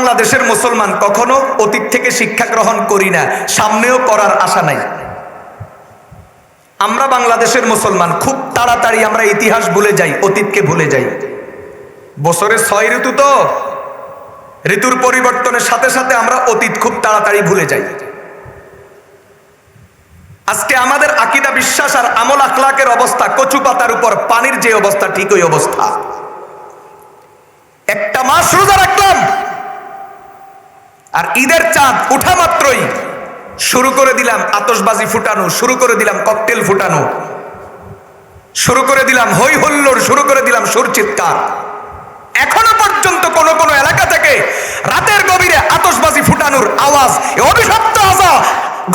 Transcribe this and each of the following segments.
বাংলাদেশের মুসলমান কখনো অতীত থেকে শিক্ষা গ্রহণ করি না, সামনেও করার আশা নাই। আমরা বাংলাদেশের মুসলমান, খুব তাড়াতাড়ি আমরা ইতিহাস ভুলে যাই, অতীতকে ভুলে যাই। বছরে ছয় ঋতু তো, ঋতুর পরিবর্তনের সাথে সাথে আমরা অতীত খুব তাড়াতাড়ি ভুলে যাই। আজকে আমাদের আকিদা, বিশ্বাস আর আমল আখলাকের অবস্থা, কচু পাতার উপর পানির যে অবস্থা, ঠিক ওই অবস্থা। একটা মাস রোজা রাখলাম আর ঈদের চাঁদ উঠা মাত্রই শুরু করে দিলাম আতসবাজি ফুটানো, শুরু করে দিলাম ককটেল ফুটানো। শুরু করে দিলাম হই হল্লোড়, শুরু করে দিলাম সুর চিৎকার। এখনও পর্যন্ত কোন কোন এলাকা থেকে রাতের গভীরে আতসবাজি ফুটানোর আওয়াজ অভিশপ্ত আওয়াজ,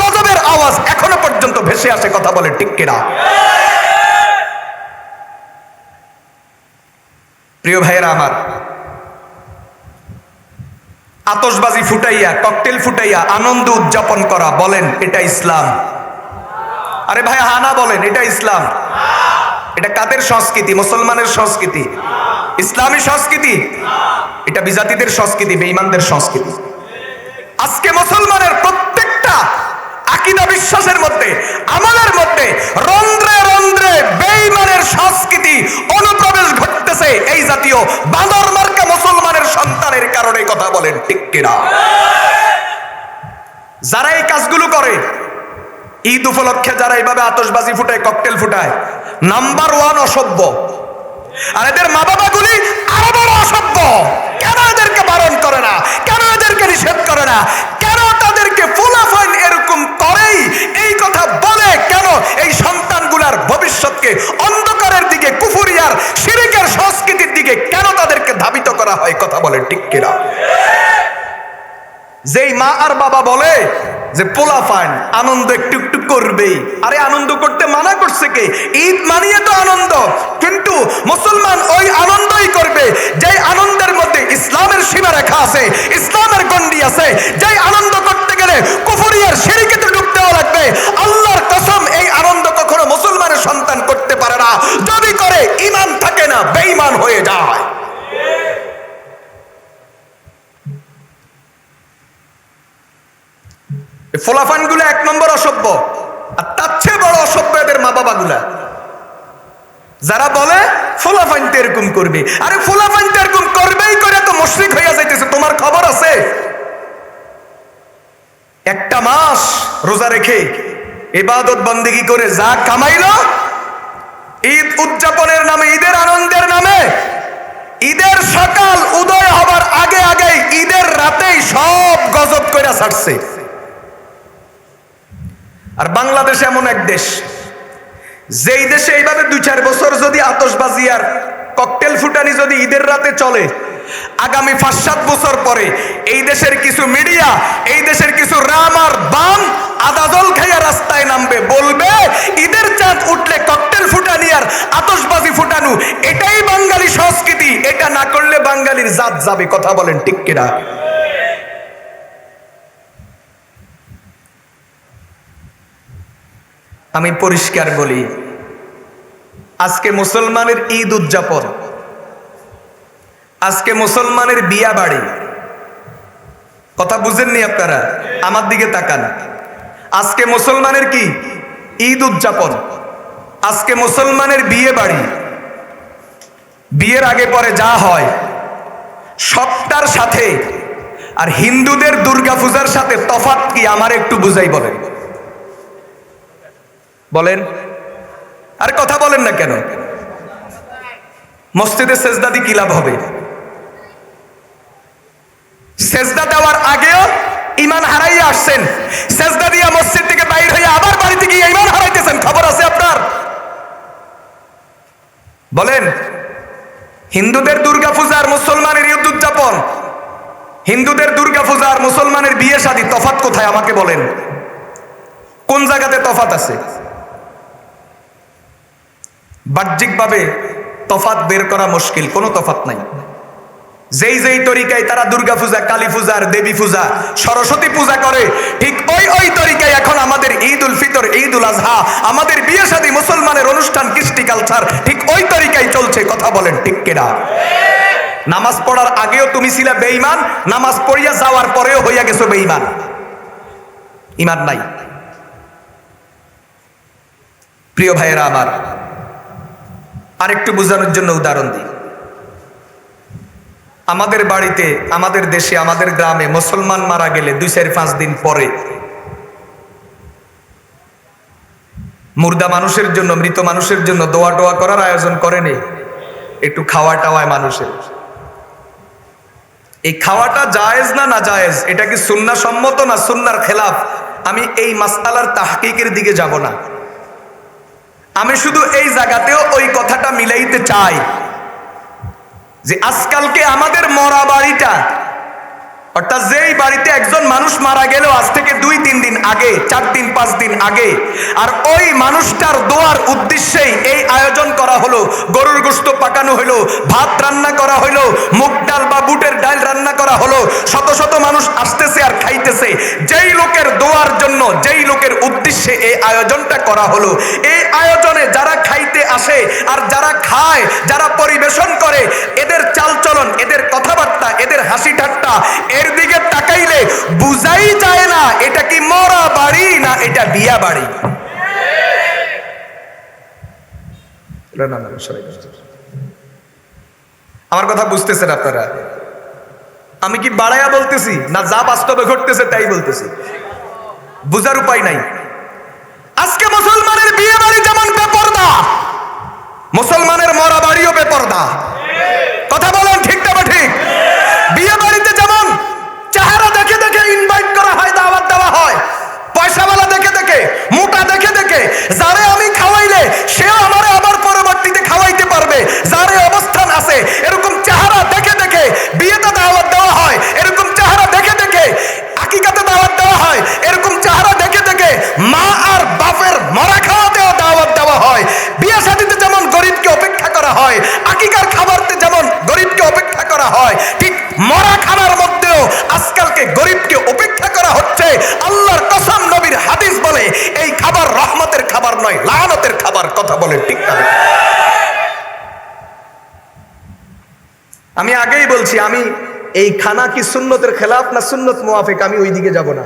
গজবের আওয়াজ এখনও পর্যন্ত ভেসে আসে কথা বলে টিক্কেরা প্রিয় ভাইয়েরা আমার আতশবাজি ফুটাইয়া ককটেল ফুটাইয়া, আনন্দ উদযাপন করা, বলেন, এটা ইসলাম। আরে ভাই হানা বলেন, এটা ইসলাম। এটা কাদের সংস্কৃতি? মুসলমানের সংস্কৃতি? ইসলামী সংস্কৃতি? এটা বিজাতিদের সংস্কৃতি, বেঈমানদের সংস্কৃতি। আজকে মুসলমানের প্রত্যেকটা আকিদা বিশ্বাসের মধ্যে আমাদের মধ্যে, রন্ধ্রে রন্ধ্রে বেঈমানের সংস্কৃতি অনুপ্রবেশ ঘটতেছে এই জাতীয় বাঁদর মার্কা মুসলমানের সন্তানের কারণে কথা বলেন, ঠিক কিনা? যারা এই কাজগুলো করে, ঈদ উপলক্ষে যারা এইভাবে আতশবাজি ফুটায়, ককটেল ফুটায়, নাম্বার ওয়ান অসভ্য। আর এদের মা বাবাগুলি আরও বড় অসভ্য। কেন এদেরকে বারণ করে না? কেন এদেরকে নিষেধ করে না? কেন তাদেরকে ফুলাফাইন এরকম করেই এই কথা বলে কেন এই সন্তানগুলার ভবিষ্যৎকে অন্ধকারের দিকে, কুফুরিয়ার, শিরিকের সংস্কৃতির দিকে কেন তাদেরকে ধাবিত করা হয় কথা বলে, ঠিক কিনা? যেই মা আর বাবা বলে যে, পোলা ফাইন, আনন্দ একটু একটু করবেই। আরে, আনন্দ করতে মানা করছে কে? ঈদ মানিয়ে তো আনন্দ, কিন্তু মুসলমান ওই আনন্দই করবে যে আনন্দের মধ্যে ইসলামের সীমা রেখা আছে, ইসলামের ফোলাফানগুলো এক নম্বর অসভ্য, আর তার চেয়ে বড় অসভ্য এদের মা বাবা গুলা যারা বলে ফোলাফাইন তো এরকম করবে। আরে ফোলাফাইন তো এরকম করবেই করে তো মুশরিক হইয়া যাইতেছে, তোমার খবর আছে? একটা মাস রোজা রেখে ইবাদত বন্দেগি করে যা কামাইলো? ঈদ উদযাপনের নামে, ঈদের আনন্দের নামে, ঈদের সকাল উদয় হবার আগে আগে ঈদের রাতেই সব গজব কইরা ছাড়ছে। আর বাংলাদেশ এমন এক দেশ, যেই দেশে এইভাবে দুই চার বছর যদি আতসবাজি আর ককটেল ফুটানি যদি ঈদের রাতে চলে, আগামী পাঁচ সাত বছর পরে এই দেশের কিছু মিডিয়া, এই দেশের কিছু রাম আর বাম আদাজল খাইয়া রাস্তায় নামবে, বলবে, ঈদের চাঁদ উঠলে ককটেল ফুটানি আর আতসবাজি ফুটানো, এটাই বাঙালি সংস্কৃতি, এটা না করলে বাঙালির জাত যাবে। কথা বলেন ঠিক কিনা? আমি পরিষ্কার বলি, আজকে মুসলমানের ঈদ উদযাপন, আজকে মুসলমানের বিয়া বাড়ি। কথা বুঝেননি আপনারা? আমার দিকে তাকান। আজকে মুসলমানের কি? ঈদ উদযাপন। আজকে মুসলমানের বিয়ে বাড়ি। বিয়ের আগে পরে যা হয়, সবটার সাথে, আর হিন্দুদের দুর্গা পূজার সাথে তফাত কি আমার একটু বুঝাই বলেন। বলেন, আর কথা বলেন না কেন? মসজিদে সেজদাদি কি লাভ হবে? সেজদা দেওয়ার আগেও ইমান হারাইয়া আসছেন। সেজদা দিয়া মসজিদ থেকে বাইর হয়ে আবার বাড়িতে গিয়ে ইমান হারাইতেছেন। খবর আছে আপনার? বলেন, হিন্দুদের দুর্গা পূজা আর মুসলমানের ঈদ উদযাপন হিন্দুদের দুর্গা পূজা আর মুসলমানের বিয়ে শাদী তফাত কোথায় আমাকে বলেন? কোন জায়গাতে তফাত আছে? বাহ্যিকভাবে তফাত বের করা মুশকিল, কোনো তফাত নাই। যেই যেই তরিকায় তারা দুর্গা পূজা, কালী পূজা দেবী পূজা, সরস্বতী পূজা করে, ঠিক ওই ওই তরিকায় এখন আমাদের ঈদ উল ফিতর, ঈদ উল আজহা, আমাদের বিয়ে শাদী মুসলমানের অনুষ্ঠান, কৃষ্টি কালচার, ঠিক ওই তরিকায় চলছে, কথা বলেন ঠিক কিনা? নামাজ পড়ার আগেও তুমি ছিলে বেঈমান, নামাজ পড়িয়া যাওয়ার পরেও হইয়া গেছো বেঈমান। ইমান নাই। প্রিয় ভাইয়েরা আমার আরেকটু বোঝানোর জন্য উদাহরণ দিই। আমাদের বাড়িতে, আমাদের দেশে, আমাদের গ্রামে মুসলমান মারা গেলে দুই, চার, পাঁচ দিন পরে মুর্দা মানুষের জন্য, মৃত মানুষের জন্য দোয়া টোয়া করার আয়োজন করেনি একটু খাওয়া টাওয়ায় মানুষের। এই খাওয়াটা জায়েজ না না জায়েজ? এটা কি সুন্না সম্মত না সুন্নার খেলাফ? আমি এই মাসালার তাহকিকের দিকে যাব না। আমি শুধু এই জায়গাতেও ওই কথাটা মিলাইতে চাই যে আজকালকে আমাদের মরা বাড়িটা অর্থাৎ যেই বাড়িতে একজন মানুষ মারা গেল আজ থেকে দুই, তিন দিন আগে, চার দিন, পাঁচ দিন আগে, আর ওই মানুষটার দোয়ার উদ্দেশ্যেই এই আয়োজন করা হলো। গরুর গোস্ত পাকানো হলো, ভাত রান্না করা হলো, মুগ ডাল বা বুটের ডাল রান্না করা হলো। শত শত মানুষ আসতেছে আর খাইতেছে। যেই লোকের দোয়ার জন্য, যেই লোকের উদ্দেশ্যে এই আয়োজনটা করা হলো, এই আয়োজনে যারা খাইতে আসে আর যারা খায়, যারা পরিবেশন করে, এদের চালচলন, এদের কথাবার্তা, এদের হাসি ঠাট্টা এর দিকে তাকাইলে বুঝাই যায় না, এটা কি মরা বাড়ি না এটা বিয়া বাড়ি। আমার কথা বুঝতেছেন আপনারা? আমি কি বাড়াইয়া বলতেছি না যা বাস্তবে ঘটতেছে তাই বলতেছি? বুঝার উপায় নাই। আজকে মুসলমানের বিয়ে বাড়ি যেমন বেপর্দা, মুসলমানের মরা বাড়িও বেপর্দা। কথা বলেন ঠিক না বা ঠিক বিয়ে বাড়িতে যেমন চেহারা দেখে দেখে ইনভাইট করা হয়, দাওয়াত দেওয়া হয়। পয়সাওয়ালা দেখে দেখে, মোটা দেখে দেখে, যারে আমি খাওয়াইলে, সেও আমারে আবার পরবর্তীতে খাওয়াইতে পারবে। যারে অবস্থান আছে, এরকম চেহারা দেখে দেখে, বিয়েতে দাওয়াত দেওয়া হয়, এরকম চেহারা দেখে দেখে, আকিকাতে দাওয়াত দেওয়া হয়, এরকম চেহারা দেখে দেখে, মা আর বাপের মরা খাওয়াতেও দাওয়াত দেওয়া হয়। বিয়ে শাদিতে যেমন গরিবকে অপেক্ষা করা হয়, আকিকার খাবারতে যেমন গরিবকে অপেক্ষা করা হয়, ঠিক মরা খাবার আজকালকে গরিবকে উপেক্ষা করা হচ্ছে। আল্লাহর কসম নবীর হাদিস বলে, এই খাবার রহমতের খাবার নয়, লানতের খাবার কথা বলে, ঠিক না? আমি আগেই বলছি, আমি এই খানা কি সুন্নতের খেলাফ না সুন্নত মোয়াফেক আমি ওই দিকে যাব না।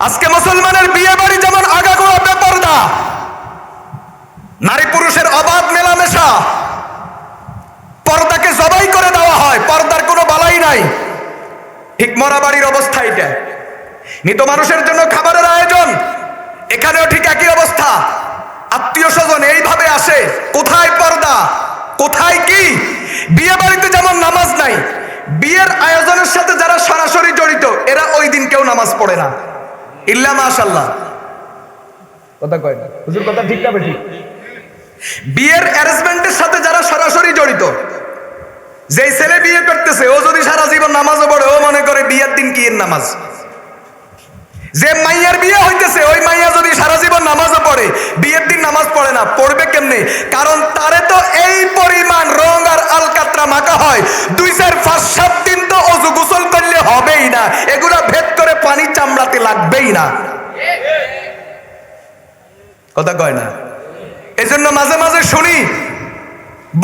আজকে মুসলমানের বিয়ে বাড়ি যেমন আগাগোড়া বেপর্দা, নারী পুরুষের অবাধ মেলামেশা পর্দাকে জবাই করে দেওয়া হয়। পর্দার কোনো বালাই নাই। ঠিক মরাবাড়ির অবস্থা এটা। মৃত মানুষের জন্য খাবারের আয়োজন। এখানেও ঠিক একই অবস্থা। আত্মীয় স্বজন এইভাবে আসে, কোথায় পর্দা? কোথায় কি? বিয়ে বাড়িতে যেমন নামাজ নাই, বিয়ের আয়োজনের সাথে যারা সরাসরি জড়িত, এরা ওই দিন কেউ নামাজ পড়ে না। ইল্লা মাশাল্লাহ কথা কয় না। হুজুর, কথা ঠিক না ঠিক বিয়ের অ্যারেঞ্জমেন্টের সাথে যারা সরাসরি জড়িত যেই ছেলে বিয়ে করতেছে, ও যদি সারা জীবন নামাজও পড়ে, ও মনে করে বিয়ের দিন কি নামাজ? যে মাইয়ার বিয়ে হইতেছে, ওই মাইয়া যদি সারা জীবন নামাজও পড়ে, বিয়ের দিন নামাজ পড়ে না, পড়বে কেমনে? কারণ তারে তো এই পরিমাণ রং আর আলকাতরা মাখা হয়। দুই চার, পাঁচ, সাত দিন তো অজু গোসল করলে হবেই না, এগুলা ভেদ করে পানি চামড়াতে লাগবেই না। কথা কয় না? এজন্য মাঝে মাঝে শুনি,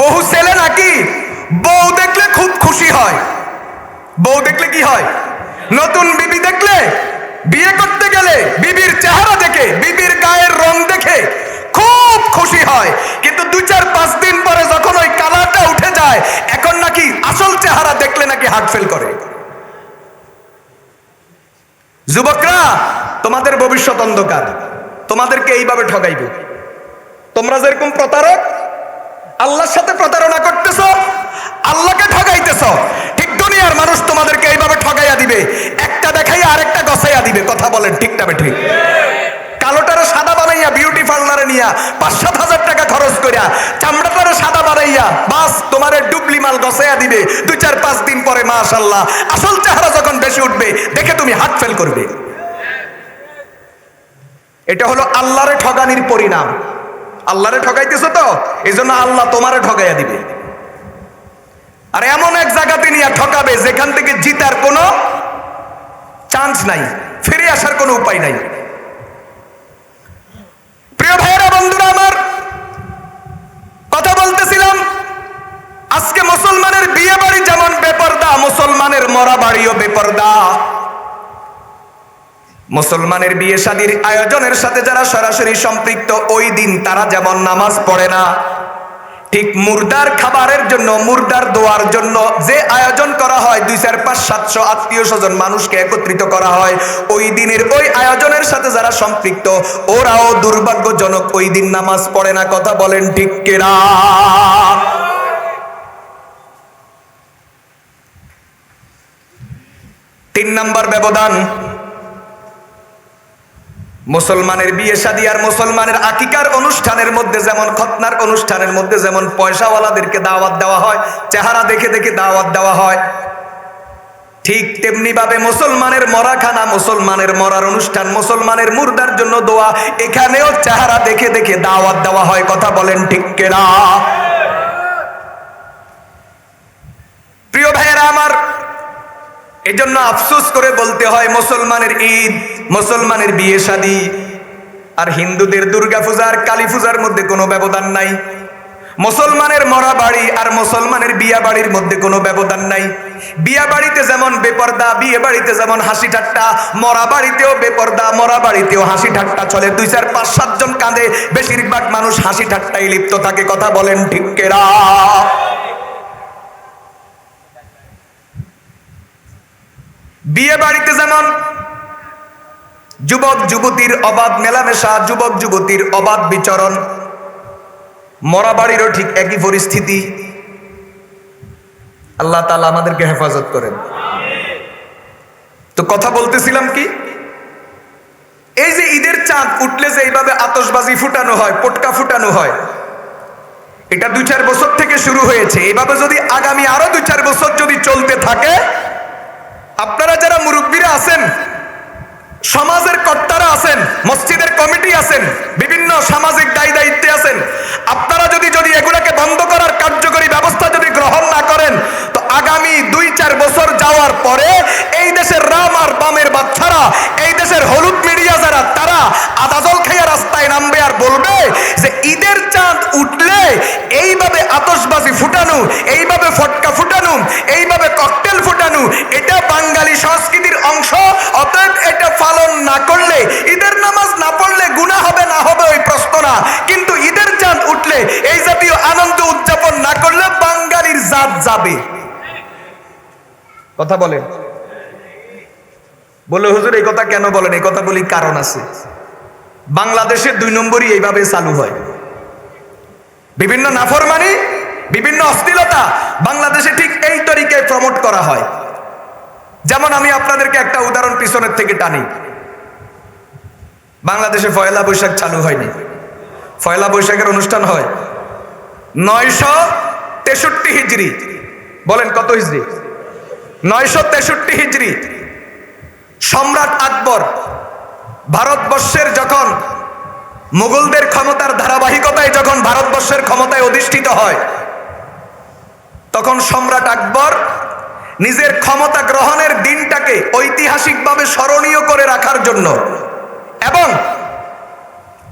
বহু ছেলে নাকি বউ দেখলে খুব খুশি হয়। বউ দেখলে কি হয়? নতুন বিবি দেখলে, বিয়ে করতে গেলে বিবির চেহারা দেখে, বিবির গায়ের রং দেখে খুব খুশি হয়। কিন্তু দু চার পাঁচ দিন পরে যখন ওই কালারটা উঠে যায়, এখন নাকি আসল চেহারা দেখলে নাকি হার্ট ফেল করে। যুবকরা, তোমাদের ভবিষ্যৎ অন্ধকার। তোমাদেরকে এইভাবে ঠগাইবে। তোমরা যেরকম প্রতারক, আল্লাহর সাথে প্রতারণা করতেছ আল্লাহকে ঠগাইতেছ। ঠিক দুনিয়ার মানুষ তোমাদেরকে এইভাবে ঠগাইয়া দিবে। একটা দেখাইয়া আরেকটা গছাইয়া দিবে। কথা বলেন ঠিক না ঠিক কালোটারে সাদা বানাইয়া বিউটি পার্লারে নিয়া, পাঁচ সাত হাজার টাকা খরচ করিয়া, চামড়াটারে সাদা বানাইয়া, বাস তোমারে ডুবলি মাল গছাইয়া দিবে। দুই চার পাঁচ দিন পরে মাশাল্লাহ আসল চেহারা যখন বেশি উঠবে, দেখে তুমি হাত ফেল করবে। এটা হলো আল্লাহরে ঠগানির পরিণাম। আল্লাহরে ঠগাইতেছো তো? এই জন্য আল্লাহ তোমারে ঠগাইয়া দিবে। আর এমন এক জায়গাতে নিয়ে ঠকাবে যেখান থেকে জিতার কোনো চান্স নাই, ফিরে আসার কোনো উপায় নাই। প্রিয় ভাইয়েরা, বন্ধুরা আমার, কথা বলতেছিলাম, আজকে মুসলমানের বিয়ে বাড়ি যেমন বেপর্দা, মুসলমানের মরা বাড়িও বেপর্দা। মুসলমানের বিয়ে শাদীর আয়োজনের সাথে যারা সরাসরি সম্পৃক্ত, ওই দিন তারা যেমন নামাজ পড়ে না ঠিক মুর্দার খাবারের জন্য, মুর্দার দোয়ার জন্য যে আয়োজন করা হয়, দুই চার, পাঁচ, সাতশো আত্মীয় স্বজন মানুষকে একত্রিত করা হয়। ওই দিনের ওই আয়োজনের সাথে যারা সম্পৃক্ত, ওরাও দুর্ভাগ্যজনক ওই দিন নামাজ পড়ে না, কথা বলেন ঠিক কেরা তিন নাম্বার ব্যবধান মুসলমানের বিয়ে শাদী আর মুসলমানের আকিকার অনুষ্ঠানের মধ্যে যেমন খতনার অনুষ্ঠানের মধ্যে যেমন পয়সাওয়ালাদেরকে দাওয়াত দেওয়া হয়, চেহারা দেখে দেখে দাওয়াত দেওয়া হয়, ঠিক তেমনি ভাবে মুসলমানের মরাখানা, মুসলমানের মরার অনুষ্ঠান, মুসলমানের মুর্দার জন্য দোয়া, এখানেও চেহারা দেখে দেখে দাওয়াত দেওয়া হয়, কথা বলেন ঠিক কেনা? প্রিয় ভাইয়েরা, আমার এজন্য আফসোস করে বলতে হয়, মুসলমানের ঈদ, মুসলমানের বিয়ে শাদী। আর হিন্দুদের দুর্গা পূজা আর কালী পূজার মধ্যে কোনো ব্যবধান নাই। মুসলমানের মরা বাড়ি আর মুসলমানের বিয়া বাড়ির মধ্যে কোনো ব্যবধান নাই। বিয়া বাড়িতে যেমন বেপর্দা, বিয়ে বাড়িতে যেমন হাসি ঠাট্টা, মরা বাড়িতেও বেপর্দা, মরা বাড়িতেও হাসি ঠাট্টা চলে। দুই চার, পাঁচ, সাতজন কাঁধে বেশিরভাগ মানুষ হাসি ঠাট্টায় লিপ্ত থাকে, কথা বলেন ঠিক কেরা? বিয়ে বাড়িতে যেমন যুবক যুবতীর অবাধ মেলামেশা, যুবক যুবতীর অবাধ বিচরণ, মরা বাড়িরও ঠিক একই পরিস্থিতি, আল্লাহ তালা আমাদেরকে হেফাজত করেন। তো কথা বলতেছিলাম কি? এই যে ঈদের চাঁদ উঠলে যে এইভাবে আতসবাজি ফুটানো হয়, পটকা ফুটানো হয়, এটা দুই চার বছর থেকে শুরু হয়েছে। এইভাবে যদি আগামী আরও দুই চার বছর যদি চলতে থাকে আপনারা যারা মুরব্বীরা আছেন, সমাজের কর্তারা আছেন, মসজিদের কমিটি আছেন, বিভিন্ন সামাজিক দায়ী দায়িত্বে আছেন, আপনারা যদি যদি এগুলাকে বন্ধ করার কার্যকরী ব্যবস্থা যদি গ্রহণ না করেন আগামী দুই চার বছর যাওয়ার পরে এই দেশের রাম আর বামের বাচ্চারা, এই দেশের হলুদ মিডিয়া যারা, তারা আদাজল খাইয়া রাস্তায় নামবে আর বলবে যে ঈদের চাঁদ উঠলে এইভাবে আতসবাজি ফুটানো, এইভাবে ফটকা ফুটানো, এইভাবে ককটেল ফুটানো, এটা বাঙালি সংস্কৃতির অংশ, অতএব এটা পালন না করলে, ঈদের নামাজ না পড়লে গুণা হবে না হবে ওই প্রশ্ন না। কিন্তু ঈদের চাঁদ উঠলে এই জাতীয় আনন্দ উদযাপন না করলে বাঙালির জাত যাবে। কথা বলেন। বলে হুজুর, এই কথা কেন বলেন? এই কথা বলি কারণ আছে। বাংলাদেশের দুই নম্বরই এইভাবে চালু হয়। বিভিন্ন নাফরমানি, বিভিন্ন অশ্লীলতা বাংলাদেশে ঠিক এই তরিকায় প্রমোট করা হয়। যেমন আমি আপনাদেরকে একটা উদাহরণ পিছনের থেকে টানি। বাংলাদেশে পয়লা বৈশাখ চালু হয়নি। পয়লা বৈশাখের অনুষ্ঠান হয়। নয়শো তেষট্টি হিজড়ি। বলেন কত হিজড়ি? নয়শো তেষট্টি হিজড়ি। সম্রাট আকবর ভারতবর্ষের যখন মুঘলদের ক্ষমতার ধারাবাহিকতায় যখন ভারতবর্ষের ক্ষমতায় অধিষ্ঠিত হয়, তখন সম্রাট আকবর নিজের ক্ষমতা গ্রহণের দিনটাকে ঐতিহাসিকভাবে স্মরণীয় করে রাখার জন্য এবং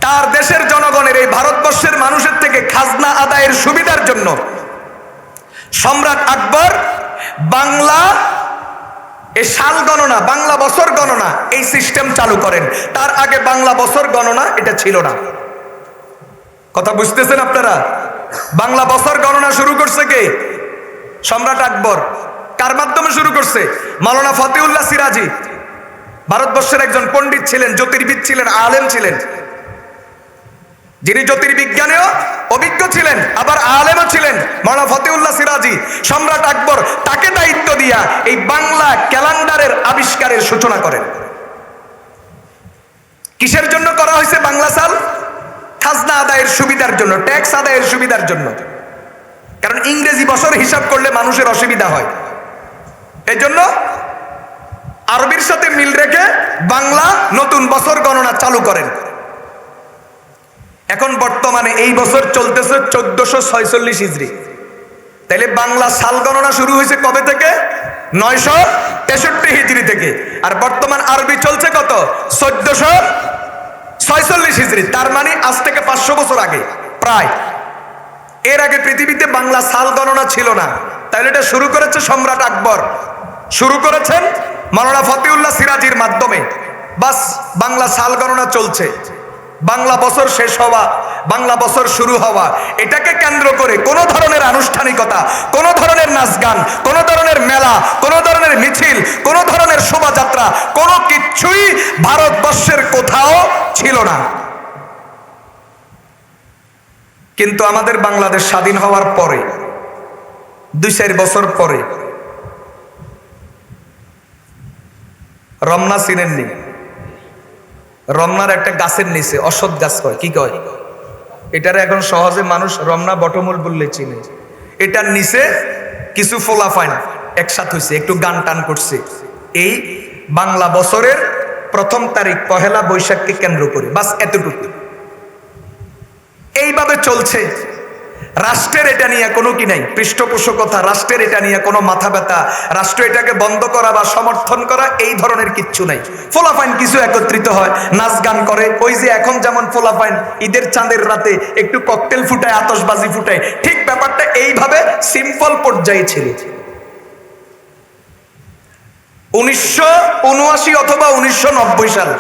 তার দেশের জনগণের এই ভারতবর্ষের মানুষের থেকে খাজনা আদায়ের সুবিধার জন্য সম্রাট আকবর বাংলা এ সাল গণনা, বাংলা বছর গণনা, এই সিস্টেম চালু করেন। তার আগে বাংলা বছর গণনা এটা ছিল না। কথা বুঝতেছেন আপনারা? বাংলা বছর গণনা শুরু করছে কে? সম্রাট আকবর। কার মাধ্যমে শুরু করছে? মাওলানা ফতেউল্লাহ সিরাজি। ভারতবর্ষের একজন পণ্ডিত ছিলেন, জ্যোতির্বিদ ছিলেন, আলেম ছিলেন। যিনি জ্যোতির্বিজ্ঞানেও অভিজ্ঞ ছিলেন, আবার আলেমও ছিলেন মাওলানা ফতেউল্লাহ সিরাজি, সম্রাট আকবর, তাকে দায়িত্ব দিয়া এই বাংলা ক্যালেন্ডারের আবিষ্কারের সূচনা করেন। কিসের জন্য করা হয়েছে বাংলা সাল? খাজনা আদায়ের সুবিধার জন্য, ট্যাক্স আদায়ের সুবিধার জন্য। কারণ ইংরেজি বছর হিসাব করলে মানুষের অসুবিধা হয়। এই জন্য আরবির সাথে মিল রেখে বাংলা নতুন বছর গণনা চালু করেন। এখন বর্তমানে এই বছর চলতেছে চোদ্দশো ছয়চল্লিশ ইজরি তাইলে বাংলা সাল গণনা শুরু হয়েছে কবে থেকে? নয়শো তেষট্টি হিজড়ি থেকে। আর বর্তমান আরবি চলছে কত? চোদ্দশো ছয়চল্লিশ হিজড়ি। তার মানে আজ থেকে পাঁচশো বছর আগে, প্রায়। এর আগে পৃথিবীতে বাংলা সাল গণনা ছিল না। তাহলে এটা শুরু করেছে সম্রাট আকবর। শুরু করেছেন মাওলানা ফতিউল্লাহ সিরাজির মাধ্যমে। বাস বাংলা সাল গণনা চলছে। বাংলা বছর শেষ হওয়া, বাংলা বছর শুরু হওয়া, এটাকে কেন্দ্র করে কোনো ধরনের আনুষ্ঠানিকতা, কোনো ধরনের নাচ গান, কোনো ধরনের মেলা, কোনো ধরনের মিছিল, কোনো ধরনের শোভাযাত্রা, কোনো কিচ্ছুই ভারতবর্ষের কোথাও ছিল না। কিন্তু আমাদের বাংলাদেশ স্বাধীন হওয়ার পরে, দুই চার বছর পরে, রমনা চিনেননি। রমনার একটা গাছের নিচে, অসৎ গাছ কয় কি কয়? এটার এখন সহজে মানুষ রমনা বটমূল বললে চিনে। এটার নিচে কিছু ফোলা ফাইন একসাথ হয়েছে একটু গান টান করছে। এই বাংলা বছরের প্রথম তারিখ, পহেলা বৈশাখকে কেন্দ্র করে, বাস এতটুকু। এইভাবে চলছে। রাষ্ট্রের এটা নিয়ে কোনো কি নাই? পৃষ্ঠপোষকতা, রাষ্ট্রের এটা নিয়ে কোনো মাথা ব্যথা, রাষ্ট্র এটাকে বন্ধ করা বা সমর্থন করা এই ধরনের কিচ্ছু নাই। ফোলাফাইন কিছু একত্রিত হয়, নাচ গান করে। ওই যে এখন যেমন ফোলাফাইন, ঈদের চাঁদের রাতে একটু ককটেল ফুটায়, আতশবাজি ফুটায়, ঠিক ব্যাপারটা এইভাবে সিম্পল পর্যায়ে ছিল। উনিশশো উনআশি অথবা উনিশশো নব্বই সাল,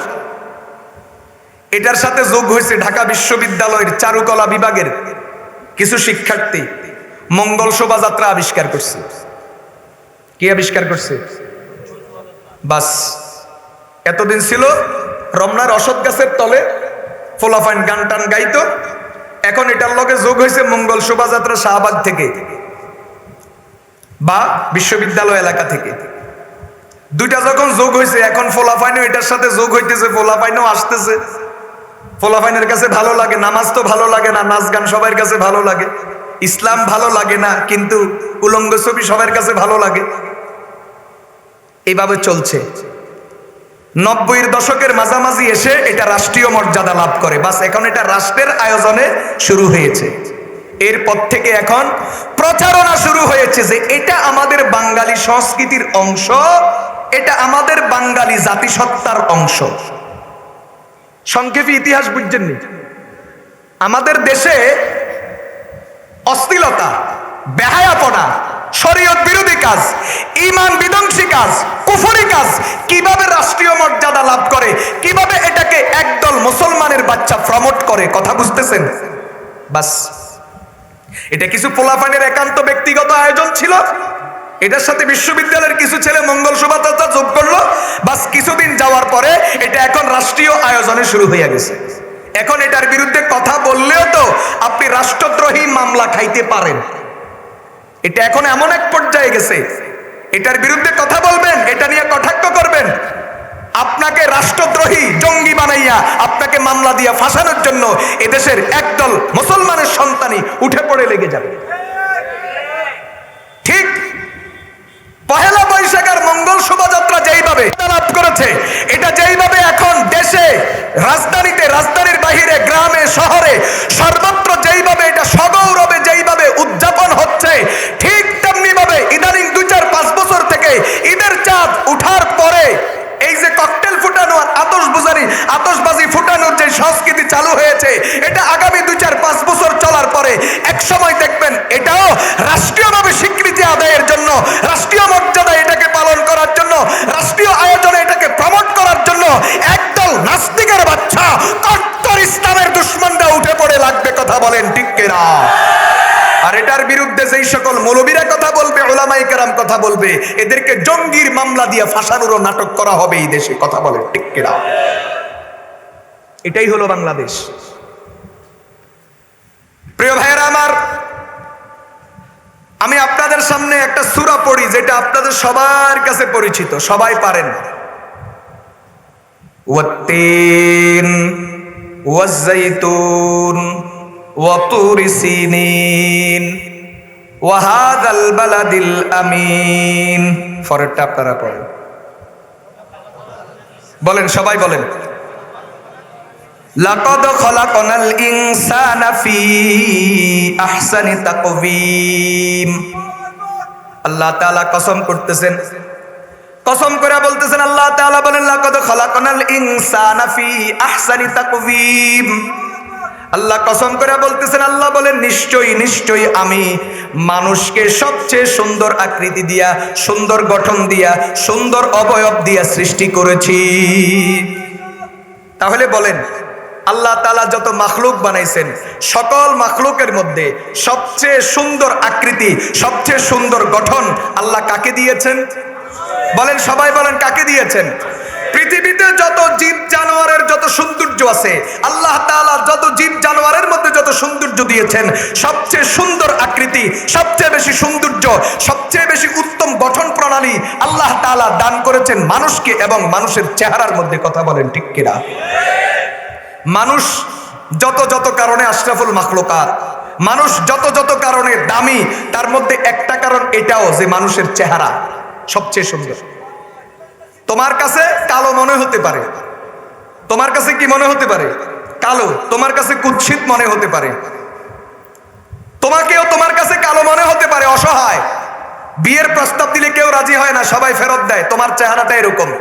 এটার সাথে যোগ হয়েছে ঢাকা বিশ্ববিদ্যালয়ের চারুকলা বিভাগের। কিছু শিক্ষার্থী মঙ্গল শোভাযাত্রা আবিষ্কার করছে। কি আবিষ্কার করছে? বাস। এতদিন ছিল রমনার অসৎ গাছের তলে ফোলাফাইন গান টান গাইত। এখন এটার লগে যোগ হয়েছে মঙ্গল শোভাযাত্রা শাহবাগ থেকে বা বিশ্ববিদ্যালয় এলাকা থেকে। দুইটা যখন যোগ হয়েছে, এখন ফোলাফাইনও এটার সাথে যোগ হইতেছে, ফোলাফাইনও আসতেছে। ফোলাফাইনের কাছে ভালো লাগে, নামাজ তো ভালো লাগে না, নাচ গান সবার কাছে ভালো লাগে। ইসলাম ভালো লাগে না, কিন্তু উলঙ্গ ছবি সবার কাছে ভালো লাগে। এইভাবে চলছে। নব্বইয়ের দশকের মাঝামাঝি এসে এটা রাষ্ট্রীয় মর্যাদা লাভ করে। বাস, এখন এটা রাষ্ট্রের আয়োজনে শুরু হয়েছে। এরপর থেকে এখন প্রচারণা শুরু হয়েছে যে এটা আমাদের বাঙালি সংস্কৃতির অংশ, এটা আমাদের বাঙালি জাতিসত্তার অংশ। সংক্ষেপে ইতিহাস বুঝছেন নি? আমাদের দেশে অশ্লীলতা, বেহায়াপনা, শরীয়ত বিরোধী কাজ, ইমান বিধ্বংসী কাজ, কুফরি কাজ কীভাবে রাষ্ট্রীয় মর্যাদা লাভ করে, কীভাবে এটাকে একদল মুসলমানের বাচ্চা প্রমোট করে, কথা বুঝতেছেন? বাস, এটা কিছু পোলাপানের একান্ত ব্যক্তিগত আয়োজন ছিল। এটার সাথে বিশ্ববিদ্যালয়ের কিছু ছেলে মঙ্গল শোভাযাত্রা যোগ করল। বাস কিছুদিন যাওয়ার পরে এটা এখন রাষ্ট্রীয় আয়োজনে শুরু হয়ে গেছে। এখন এটার বিরুদ্ধে কথা বললেও তো আপনি রাষ্ট্রদ্রোহী মামলা খাইতে পারেন। এটা এখন এমন এক পর্যায়ে গেছে। এটার বিরুদ্ধে কথা বলবেন, এটা নিয়ে কটাক্ষ করবেন। আপনাকে রাষ্ট্রদ্রোহী জঙ্গি বানাইয়া, আপনাকে মামলা দিয়া ফাঁসানোর জন্য এদেশের একদল মুসলমানের সন্তানই উঠে পড়ে লেগে যাবে ঠিক পহেলা বৈশাখের মঙ্গল শোভাযাত্রা যেইভাবে লাভ করেছে, এটা যেইভাবে এখন দেশে, রাজধানীতে, রাজধানীর বাহিরে, গ্রামে, শহরে সর্বত্র যেইভাবে এটা সগৌরবে যেইভাবে উদযাপন হচ্ছে, ঠিক তেমনিভাবে ইদানিং দুই চার পাঁচ বছর থেকে ঈদের চাঁদ উঠার পরে এই যে ককটেল ফুটানো আর আতস বুজারি আতসবাজি ফুটানোর যে সংস্কৃতি চালু হয়েছে, এটা আগামী দুই চার পাঁচ বছর চলার পরে এক সময় দেখবেন এটাও রাষ্ট্রীয়ভাবে স্বীকৃতি আদায়ের জন্য, রাষ্ট্রীয় মর্যাদা এটাকে পালন করার জন্য, রাষ্ট্রীয় আয়োজনে এটাকে প্রমোট করার জন্য একদল নাস্তিকের বাচ্চা কট্টর ইসলামের দুশ্মনরা উঠে পড়ে লাগবে, কথা বলেন ঠিক কিনা? আর এটার বিরুদ্ধে যেই সকল মৌলবীরা কথা বলবে ওলামাই কেরাম কথা বলবে, এদেরকে জঙ্গির মামলা দিয়ে ফাঁসানোরও নাটক করা হবে এই দেশে। কথা বলে কিনা? এটাই হলো বাংলাদেশ। প্রিয় ভাইয়েরা আমার, আমি আপনাদের সামনে একটা সূরা পড়ি যেটা আপনাদের সবার কাছে পরিচিত, সবাই পারেন ওয়াত্তিন ওয়াজ্জাইতুন সিনিন। ওয়াহাদাল বালাদিল আমিন। ফরেরটা আপনারা পড়েন। বলেন, সবাই বলেন। লাকদ খলাকনাল ইনসানা ফি আহসানি তাকওয়িম। আল্লাহ তাআলা কসম করতেছেন। কসম করে বলতেছেন, আল্লাহ তাআলা বলেন, লাকদ খলাকনাল ইনসানা ফি আহসানি তাকওয়িম। আল্লাহ কসম করে বলতেছেন, আল্লাহ বলেন, নিশ্চয়ই নিশ্চয়ই আমি মানুষকে সবচেয়ে সুন্দর আকৃতি দিয়া, সুন্দর গঠন দিয়া, সুন্দর অবয়ব দিয়া সৃষ্টি করেছি। তাহলে বলেন, আল্লাহ তালা যত মাখলুক বানাইছেন, সকল মাখলুকের মধ্যে সবচেয়ে সুন্দর আকৃতি, সবচেয়ে সুন্দর গঠন আল্লাহ কাকে দিয়েছেন? বলেন, সবাই বলেন, কাকে দিয়েছেন? পৃথিবীতে যত জীব জানোয়ারের যত সৌন্দর্য আছে, আল্লাহ তাআলা যত জীব জানোয়ারের মধ্যে যত সৌন্দর্য দিয়েছেন, সবচেয়ে সুন্দর আকৃতি, সবচেয়ে বেশি সৌন্দর্য, সবচেয়ে বেশি উত্তম গঠন প্রণালী আল্লাহ তাআলা দান করেছেন মানুষকে এবং মানুষের চেহারার মধ্যে কথা বলেন ঠিক কিনা? মানুষ যত যত কারণে আশরাফুল মাখলুকাত, মানুষ যত যত কারণে দামি, তার মধ্যে একটা কারণ এটাও যে মানুষের চেহারা সবচেয়ে সুন্দর। তোমার কাছে কালো মনে হতে পারে। তোমার কাছে কি মনে হতে পারে? কালো। তোমার কাছে কুৎসিত মনে হতে পারে। তোমাকেও তোমার কাছে কালো মনে হতে পারে, অসহায়। বিয়ের প্রস্তাব দিলে কেউ রাজি হয় না, সবাই ফেরত দেয়, তোমার চেহারাটা এরকম।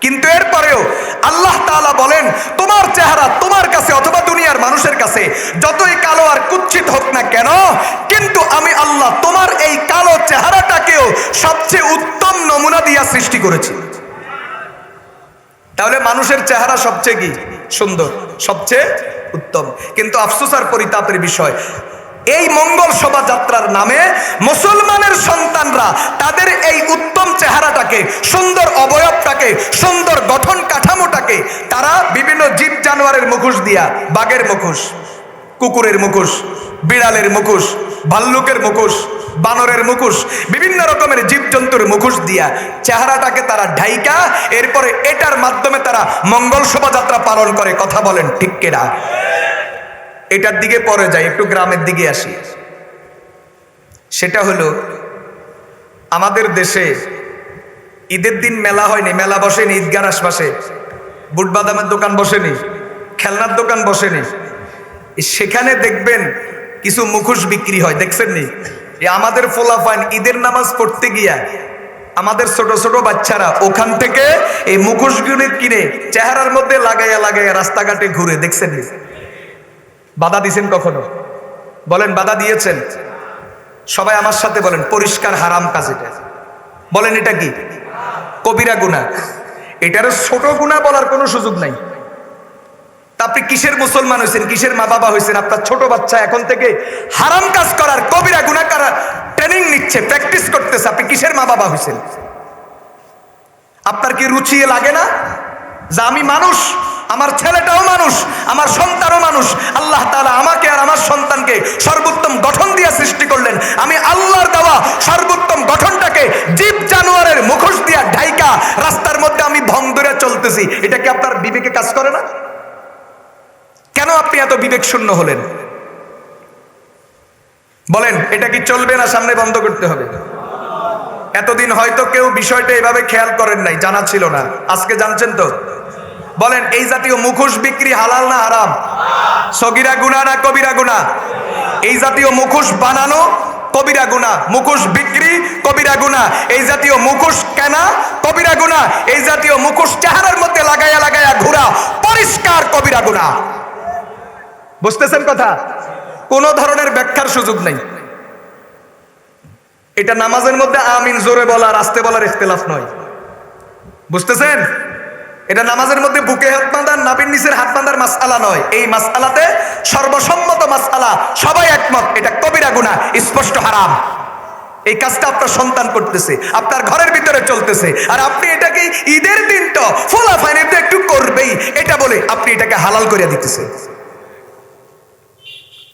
কিন্তু এরপরেও আল্লাহ তাআলা বলেন, তোমার চেহারা তোমার কাছে অথবা দুনিয়ার মানুষের কাছে, যতই কালো আর কুচ্ছিত হোক না কেন, কিন্তু আমি আল্লাহ তোমার এই কালো চেহারাটাকেও সবচেয়ে উত্তম নমুনা দিয়া সৃষ্টি করেছি। তাহলে মানুষের চেহারা সবচেয়ে কি? সুন্দর, সবচেয়ে উত্তম। কিন্তু আফসোস আর পরিতাপের বিষয়, এই মঙ্গল শোভাযাত্রার নামে মুসলমানের সন্তানরা তাদের এই উত্তম চেহারাটাকে, সুন্দর অবয়বটাকে, সুন্দর গঠন কাঠামোটাকে, তারা বিভিন্ন জীব জানোয়ারের মুখোশ দিয়া, বাঘের মুখোশ, কুকুরের মুখোশ, বিড়ালের মুখোশ, ভাল্লুকের মুখোশ বানরের মুখোশ, বিভিন্ন রকমের জীবজন্তুর মুখোশ দিয়া চেহারাটাকে তারা ঢাইকা, এরপরে এটার মাধ্যমে তারা মঙ্গল শোভাযাত্রা পালন করে, কথা বলেন ঠিক কেনা? এটার দিকে পরে যাই, একটু গ্রামের দিকে আসি। সেটা হলো, আমাদের দেশে ঈদের দিন মেলা হয়নি, মেলা বসেনি, ঈদগার আশপাশে। বুট বাদামের দোকান বসেনি, খেলনার দোকান বসেনি। সেখানে দেখবেন কিছু মুখোশ বিক্রি হয় দেখছেন নি আমাদের ফোলাফাইন ঈদের নামাজ পড়তে গিয়া আমাদের ছোট ছোট বাচ্চারা ওখান থেকে এই মুখোশগুলি কিনে চেহারার মধ্যে লাগাইয়া লাগাইয়া রাস্তাঘাটে ঘুরে, দেখছেন বাধা দিয়েছেন কখনো? বলেন, বাধা দিয়েছেন? সবাই আমার সাথে বলেন, পরিষ্কার হারাম কাজ এটা। বলেন, এটা কি? কবিরা গুণা এটার ছোট গুণা বলার কোনো সুযোগ নাই। তা আপনি কিসের মুসলমান হয়েছেন কিসের মা বাবা হয়েছেন আপনার ছোট বাচ্চা এখন থেকে হারাম কাজ করার, কবিরা গুণা করার ট্রেনিং নিচ্ছে প্র্যাকটিস করতেছে। আপনি কিসের মা বাবা হয়েছেন আপনার কি রুচিয়ে লাগে না? যে আমি মানুষ, আমার ছেলেটাও মানুষ, আমার সন্তানও মানুষ। আল্লাহ তাআলা আমাকে আর আমার সন্তানকে সর্বোত্তম গঠন দিয়ে সৃষ্টি করলেন। আমি আল্লাহর দেওয়া সর্বোত্তম গঠনটাকে জীব জানোয়ারের মুখোশ দিয়া ঢাইকা রাস্তার মধ্যে আমি ভং ধরে চলতেছি। এটা কি আপনার বিবেকে কাজ করে না? কেন আপনি এত বিবেক শূন্য হলেন? বলেন, এটা কি চলবে না সামনে বন্ধ করতে হবে? এতদিন হয়তো কেউ বিষয়টা এভাবে খেয়াল করেন নাই, জানা ছিল না। আজকে জানছেন তো? বলেন, এই জাতীয় মুখোশ বিক্রি হালাল না হারাম? সগিরা গুনা না কবিরা গুনা এই জাতীয় মুখোশ বানানো কবিরা গুনা মুখোশ বিক্রি কবিরা গুনা এই জাতীয় মুখোশ কেনা কবিরা গুনা এই জাতীয় মুখোশ চেহারার মধ্যে লাগাইয়া লাগাইয়া ঘোরা, পরিষ্কার কবিরা গুনা বুঝতেছেন কথা? কোন ধরনের ব্যাখ্যার সুযোগ নেই। এটা নামাজের মধ্যে আমিন, জোরে বলা আর আস্তে বলার ইখতিলাফ নয়। বুঝতেছেন? এটা নামাজের মধ্যে বুকে হাত বাঁধার নাবির নিচের হাত বাঁধার মাসআলা নয়। এই মাসআলাতে সর্বসম্মত মাসআলা, সবাই একমত, এটা কবিরা গুনাহ, স্পষ্ট হারাম। এই কাজটা আপনার সন্তান করতেছে, আপনার ঘরের ভিতরে চলতেছে, আর আপনি এটাকে ঈদের দিনটা ফোলা ফাইনে একটু করবেই, এটা বলে আপনি এটাকে হালাল করে দিতেছে